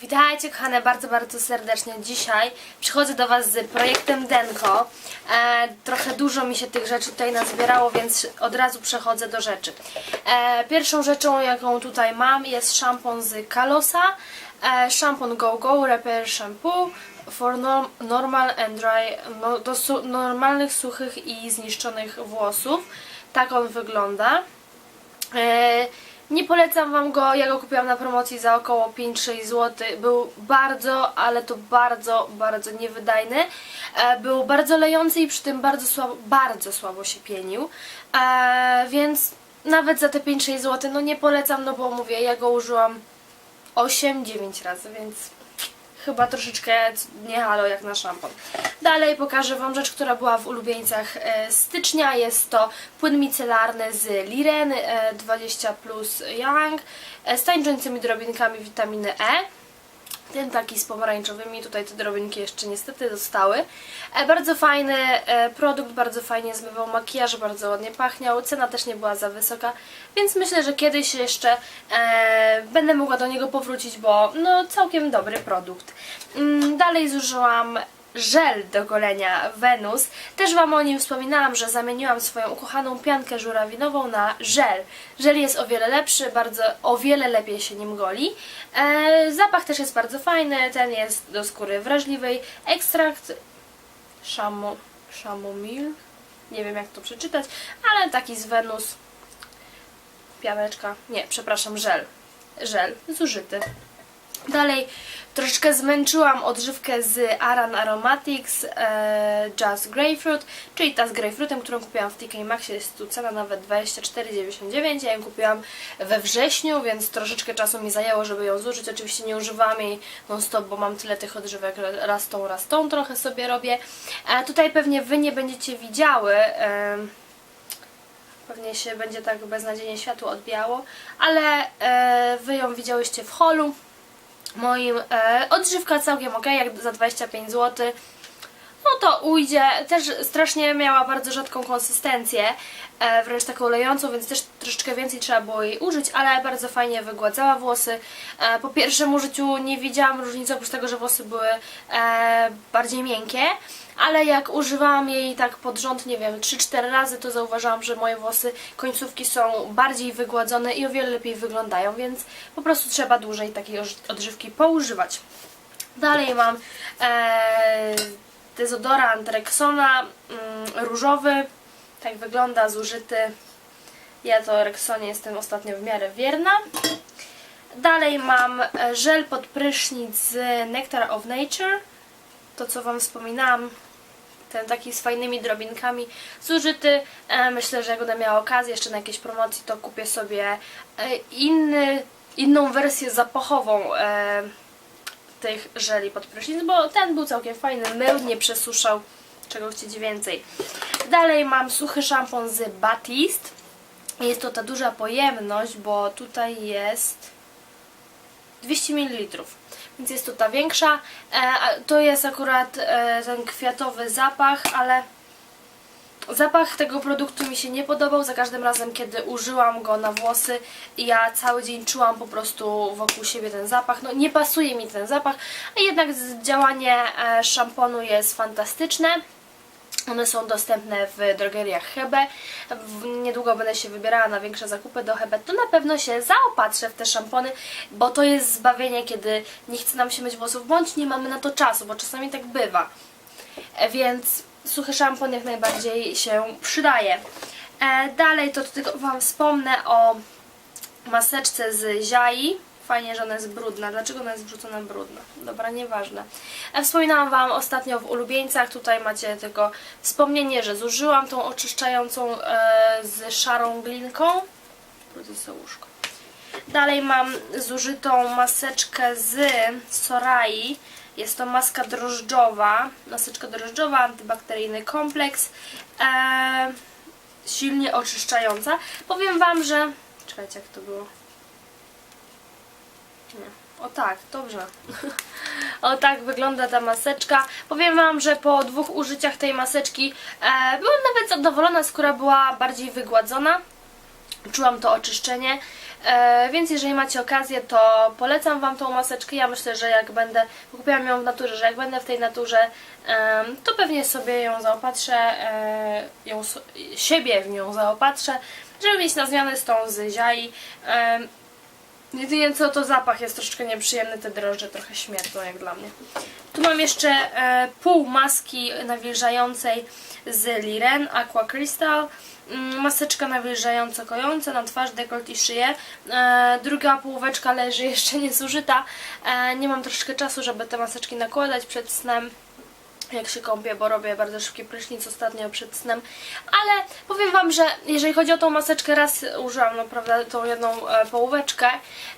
Witajcie kochane bardzo, bardzo serdecznie. Dzisiaj przychodzę do Was z projektem Denko. E, trochę dużo mi się tych rzeczy tutaj nazbierało, więc od razu przechodzę do rzeczy. E, pierwszą rzeczą, jaką tutaj mam jest szampon z Kalosa. E, szampon Go Go Repair Shampoo for norm, normal and dry, no, do su, normalnych, suchych i zniszczonych włosów. Tak on wygląda. E, Nie polecam Wam go, ja go kupiłam na promocji za około 5-6 zł. Był bardzo, ale to bardzo, bardzo niewydajny. E, Był bardzo lejący i przy tym bardzo słabo, bardzo słabo się pienił. E, Więc nawet za te 5-6 zł no nie polecam, no bo mówię, ja go użyłam 8-9 razy, więc chyba troszeczkę nie halo jak na szampon. Dalej pokażę Wam rzecz, która była w ulubieńcach e, stycznia. Jest to płyn micelarny z Liren e, 20 plus Young e, z tańczącymi drobinkami witaminy E. Ten taki z pomarańczowymi, tutaj te drobinki jeszcze niestety zostały. E, bardzo fajny e, produkt, bardzo fajnie zmywał makijaż, bardzo ładnie pachniał. Cena też nie była za wysoka, więc myślę, że kiedyś jeszcze e, będę mogła do niego powrócić, bo no całkiem dobry produkt. Mm, dalej zużyłam żel do golenia Venus. Też Wam o nim wspominałam, że zamieniłam swoją ukochaną piankę żurawinową na żel. Żel jest o wiele lepszy, bardzo o wiele lepiej się nim goli. E, zapach też jest bardzo fajny, ten jest do skóry wrażliwej. Ekstrakt szamo, szamomil, nie wiem jak to przeczytać, ale taki z Venus. Pianeczka, nie, przepraszam, żel. Żel zużyty. Dalej troszeczkę zmęczyłam odżywkę z Aran Aromatics e, Just Grapefruit, czyli ta z grapefruitem, którą kupiłam w TK Maxie. Jest tu cena nawet 24,99. Ja ją kupiłam we wrześniu, więc troszeczkę czasu mi zajęło, żeby ją zużyć. Oczywiście nie używam jej non stop, bo mam tyle tych odżywek, raz tą, raz tą trochę sobie robię. E, tutaj pewnie Wy nie będziecie widziały. E, Pewnie się będzie tak beznadziejnie światło odbijało, ale e, Wy ją widziałyście w holu moim. E, odżywka całkiem ok, jak za 25 zł. No to ujdzie. Też strasznie miała bardzo rzadką konsystencję, e, wręcz taką lejącą, więc też troszeczkę więcej trzeba było jej użyć, ale bardzo fajnie wygładzała włosy. E, po pierwszym użyciu nie widziałam różnicy, oprócz tego, że włosy były e, bardziej miękkie, ale jak używałam jej tak pod rząd, nie wiem, 3-4 razy, to zauważyłam, że moje włosy, końcówki są bardziej wygładzone i o wiele lepiej wyglądają, więc po prostu trzeba dłużej takiej odż- odżywki poużywać. Dalej mam dezodorant Rexona mm, różowy. Tak wygląda, zużyty. Ja to Rexonie jestem ostatnio w miarę wierna. Dalej mam e, żel pod prysznic z Nectar of Nature. To co Wam wspominałam, ten taki z fajnymi drobinkami zużyty. E, myślę, że jak będę miała okazję jeszcze na jakiejś promocji, to kupię sobie e, inny, inną wersję zapachową tych żeli pod prysznic, bo ten był całkiem fajny, mył, nie przesuszał, czego chcieć więcej. Dalej mam suchy szampon z Batiste. Jest to ta duża pojemność, bo tutaj jest 200 ml. Więc jest to ta większa. E, to jest akurat e, ten kwiatowy zapach, ale Zapach tego produktu mi się nie podobał. Za każdym razem, kiedy użyłam go na włosy, ja cały dzień czułam po prostu wokół siebie ten zapach. No nie pasuje mi ten zapach, a jednak działanie e, szamponu jest fantastyczne. One są dostępne w drogeriach Hebe. Niedługo będę się wybierała na większe zakupy do Hebe. To na pewno się zaopatrzę w te szampony, bo to jest zbawienie, kiedy nie chce nam się myć włosów, bądź nie mamy na to czasu, bo czasami tak bywa. E, Więc suchy szampon jak najbardziej się przydaje. E, dalej to tylko Wam wspomnę o maseczce z Ziai. Fajnie, że ona jest brudna. Dlaczego ona jest wrzucona brudna? Dobra, nieważne. E, Wspominałam Wam ostatnio w ulubieńcach. Tutaj macie tylko wspomnienie, że zużyłam tą oczyszczającą e, z szarą glinką. Brudzę sobie łóżko. Dalej mam zużytą maseczkę z Sorai. Jest to maska drożdżowa, maseczka drożdżowa, antybakteryjny kompleks, e, silnie oczyszczająca. Powiem Wam, że... Czekajcie, jak to było. Nie. O tak, dobrze. o tak wygląda ta maseczka. Powiem Wam, że po dwóch użyciach tej maseczki e, byłam nawet zadowolona, skóra była bardziej wygładzona. Czułam to oczyszczenie. E, więc jeżeli macie okazję, to polecam Wam tą maseczkę. Ja myślę, że jak będę, kupiłam ją w naturze, że jak będę w tej naturze, to pewnie sobie ją zaopatrzę, e, ją, siebie w nią zaopatrzę, żeby mieć na zmianę z tą z ziai. Jedynie co to zapach jest troszeczkę nieprzyjemny, te drożdże trochę śmierdzą jak dla mnie. Tu mam jeszcze e, pół maski nawilżającej z Liren Aqua Crystal. Mm, Maseczka nawilżająca kojąca na twarz, dekolt i szyję. E, druga połóweczka leży jeszcze niezużyta. E, nie mam troszeczkę czasu, żeby te maseczki nakładać przed snem jak się kąpię, bo robię bardzo szybki prysznic ostatnio przed snem. Ale powiem Wam, że jeżeli chodzi o tą maseczkę, raz użyłam naprawdę tą jedną e, połóweczkę,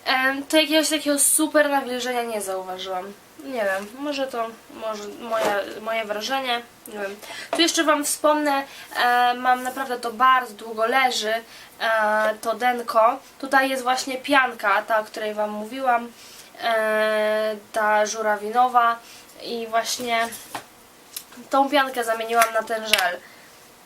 em, to jakiegoś takiego super nawilżenia nie zauważyłam. Nie wiem, może to może moje, moje wrażenie, nie wiem. Tu jeszcze Wam wspomnę, e, mam naprawdę to bardzo długo leży, e, to denko. Tutaj jest właśnie pianka, ta o której Wam mówiłam, e, ta żurawinowa i właśnie tą piankę zamieniłam na ten żel.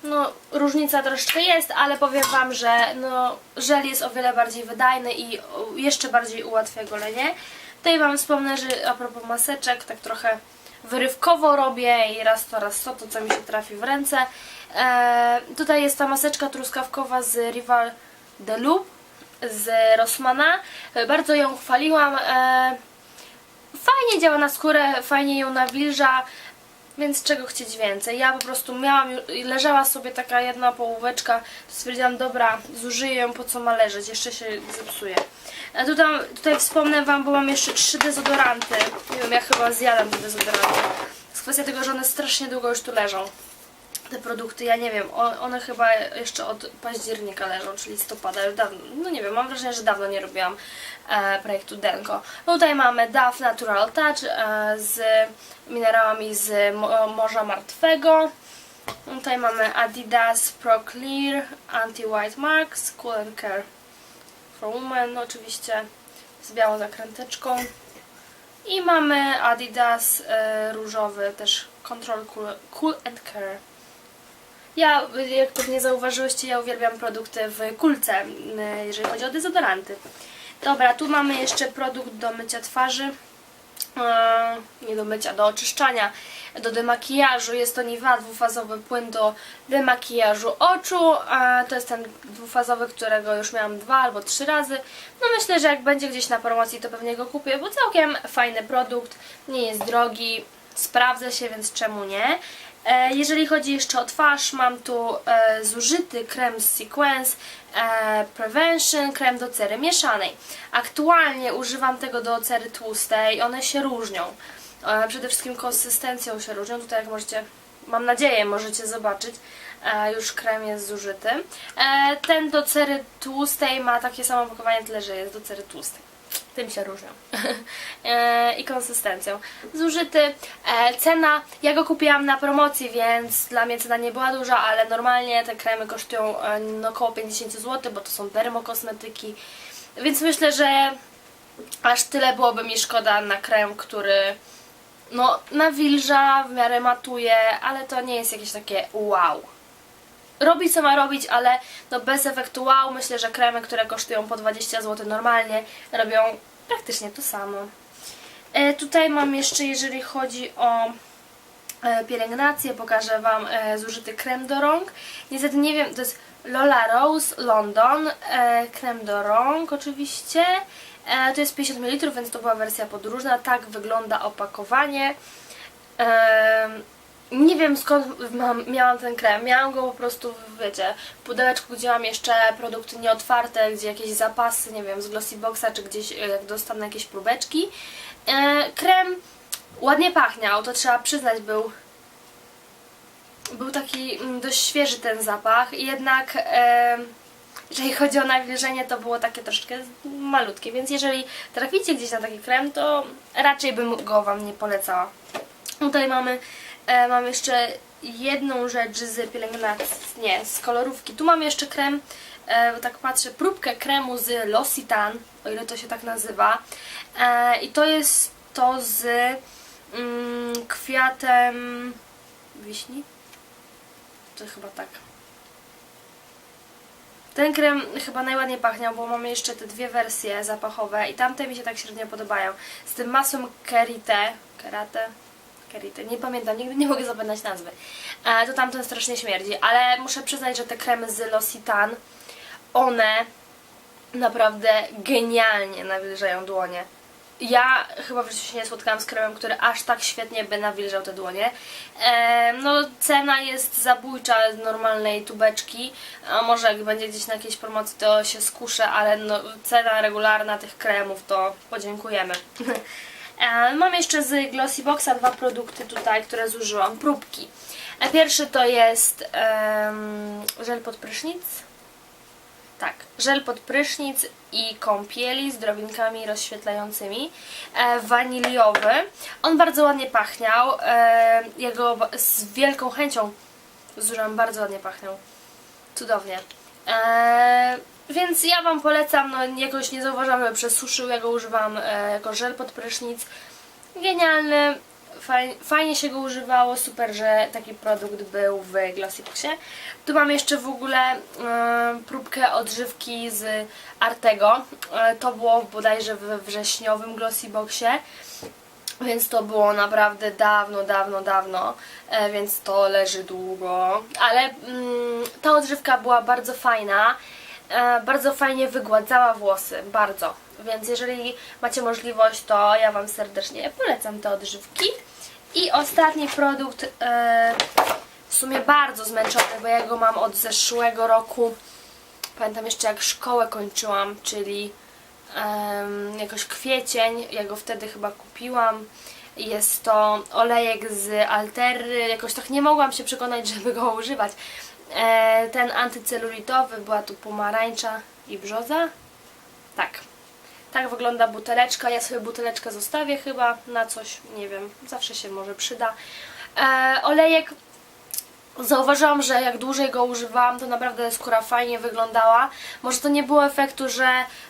No, różnica troszeczkę jest, ale powiem Wam, że no, żel jest o wiele bardziej wydajny i jeszcze bardziej ułatwia golenie. Tutaj Wam wspomnę, że a propos maseczek, tak trochę wyrywkowo robię i raz to, raz to, to co mi się trafi w ręce. E, tutaj jest ta maseczka truskawkowa z Rival de Loup z Rossmana. Bardzo ją chwaliłam. E, fajnie działa na skórę, fajnie ją nawilża, więc czego chcieć więcej. Ja po prostu miałam, leżała sobie taka jedna połóweczka, to stwierdziłam, dobra, zużyję ją, po co ma leżeć, jeszcze się zepsuje. A tutaj, tutaj wspomnę Wam, bo mam jeszcze trzy dezodoranty. Nie wiem, ja chyba zjadam te dezodoranty. To jest kwestia tego, że one strasznie długo już tu leżą. Te produkty, ja nie wiem, one chyba jeszcze od października leżą, czy listopada, już dawno, no nie wiem, mam wrażenie, że dawno nie robiłam e, projektu Denko. No tutaj mamy DAF Natural Touch e, z minerałami z mo Morza Martwego. Tutaj mamy Adidas Pro Clear Anti-White Marks Cool and Care for Women, no oczywiście z białą zakręteczką. I mamy Adidas e, różowy też Control cool, cool and Care. Ja, jak pewnie zauważyłyście, ja uwielbiam produkty w kulce, m, jeżeli chodzi o dezodoranty. Dobra, tu mamy jeszcze produkt do mycia twarzy. Eee, nie do mycia, do oczyszczania, do demakijażu. Jest to Niva dwufazowy płyn do demakijażu oczu. A to jest ten dwufazowy, którego już miałam dwa albo trzy razy. No myślę, że jak będzie gdzieś na promocji, to pewnie go kupię, bo całkiem fajny produkt, nie jest drogi, sprawdza się, więc czemu nie? E, Jeżeli chodzi jeszcze o twarz, mam tu e, zużyty krem Sequence e, Prevention, krem do cery mieszanej. Aktualnie używam tego do cery tłustej, one się różnią. Przede wszystkim konsystencją się różnią. Tutaj jak możecie, mam nadzieję, możecie zobaczyć, już krem jest zużyty. Ten do cery tłustej ma takie samo opakowanie, tyle że jest do cery tłustej. Tym się różnią. e, I konsystencją. Zużyty. E, cena, ja go kupiłam na promocji, więc dla mnie cena nie była duża, ale normalnie te kremy kosztują e, no, około 50 zł, bo to są dermokosmetyki. Więc myślę, że aż tyle byłoby mi szkoda na krem, który no nawilża, w miarę matuje, ale to nie jest jakieś takie wow robi co ma robić, ale no bez efektu wow, myślę, że kremy, które kosztują po 20 zł normalnie, robią praktycznie to samo. E, tutaj mam jeszcze, jeżeli chodzi o e, pielęgnację, pokażę Wam e, zużyty krem do rąk. Niestety nie wiem, to jest Lola Rose London, krem do rąk oczywiście. To jest 50 ml, więc to była wersja podróżna. Tak wygląda opakowanie. Nie wiem skąd mam, miałam ten krem. Miałam go po prostu, wiecie, w pudełeczku, gdzie mam jeszcze produkty nieotwarte, gdzie jakieś zapasy, nie wiem, z Glossyboxa, czy gdzieś e, jak dostanę jakieś próbeczki. E, krem ładnie pachniał, to trzeba przyznać, był był taki mm, dość świeży ten zapach, jednak e, jeżeli chodzi o nawilżenie, to było takie troszeczkę malutkie, więc jeżeli traficie gdzieś na taki krem, to raczej bym go Wam nie polecała. Tutaj mamy, e, mam jeszcze jedną rzecz z pielęgnacji, nie, z kolorówki. Tu mam jeszcze krem, e, tak patrzę, próbkę kremu z L'Occitane, o ile to się tak nazywa. E, I to jest to z mm, kwiatem wiśni. To chyba tak. Ten krem chyba najładniej pachniał, bo mamy jeszcze te dwie wersje zapachowe i tamte mi się tak średnio podobają. Z tym masłem Kerite, Kerate, Nie pamiętam, nigdy nie mogę zapamiętać nazwy. E, to tamten strasznie śmierdzi, ale muszę przyznać, że te kremy z L'Occitane, one naprawdę genialnie nawilżają dłonie. Ja chyba w życiu się nie spotkałam z kremem, który aż tak świetnie by nawilżał te dłonie. E, no cena jest zabójcza normalnej tubeczki, a może jak będzie gdzieś na jakiejś promocji to się skuszę, ale no, cena regularna tych kremów to podziękujemy. E, Mam jeszcze z Glossy Boxa dwa produkty tutaj, które zużyłam, próbki. E, Pierwszy to jest em, żel pod prysznic. Tak, żel pod prysznic i kąpieli z drobinkami rozświetlającymi, e, waniliowy. On bardzo ładnie pachniał, e, jego z wielką chęcią zużyłam, bardzo ładnie pachniał. Cudownie. E, więc ja Wam polecam, no jakoś nie zauważam, że przesuszył, ja go używam e, jako żel pod prysznic. Genialny, faj, fajnie się go używało, super, że taki produkt był w Glossyboxie. Tu mam jeszcze w ogóle e, próbkę odżywki z Artego. E, to było bodajże we wrześniowym Glossyboxie. Więc to było naprawdę dawno, dawno, dawno, e, więc to leży długo. Ale mm, ta odżywka była bardzo fajna, bardzo fajnie wygładzała włosy, bardzo. Więc jeżeli macie możliwość, to ja Wam serdecznie polecam te odżywki. I ostatni produkt, e, w sumie bardzo zmęczony, bo ja go mam od zeszłego roku. Pamiętam jeszcze jak szkołę kończyłam, czyli jakoś kwiecień, ja go wtedy chyba kupiłam. Jest to olejek z Altery, jakoś tak nie mogłam się przekonać, żeby go używać. E, ten antycelulitowy, była tu pomarańcza i brzoza. Tak. Tak wygląda buteleczka. Ja sobie buteleczkę zostawię chyba na coś, nie wiem, zawsze się może przyda. E, olejek Zauważyłam, że jak dłużej go używałam, to naprawdę skóra fajnie wyglądała. Może to nie było efektu, że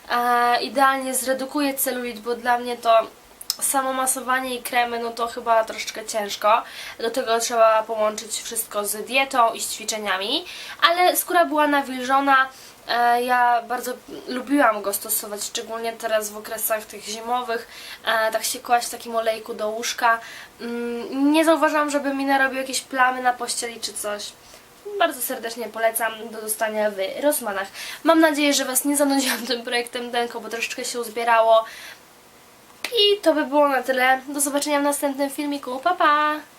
e, idealnie zredukuje celulit, bo dla mnie to samo masowanie i kremy, no to chyba troszeczkę ciężko. Do tego trzeba połączyć wszystko z dietą i z ćwiczeniami. Ale skóra była nawilżona. E, Ja bardzo lubiłam go stosować, szczególnie teraz w okresach tych zimowych, e, tak się kłaść w takim olejku do łóżka. Mm, Nie zauważyłam, żeby mi narobił jakieś plamy na pościeli czy coś. Bardzo serdecznie polecam do dostania w Rosmanach. Mam nadzieję, że Was nie zanudziłam tym projektem Denko, bo troszeczkę się uzbierało. I to by było na tyle. Do zobaczenia w następnym filmiku. Pa, pa!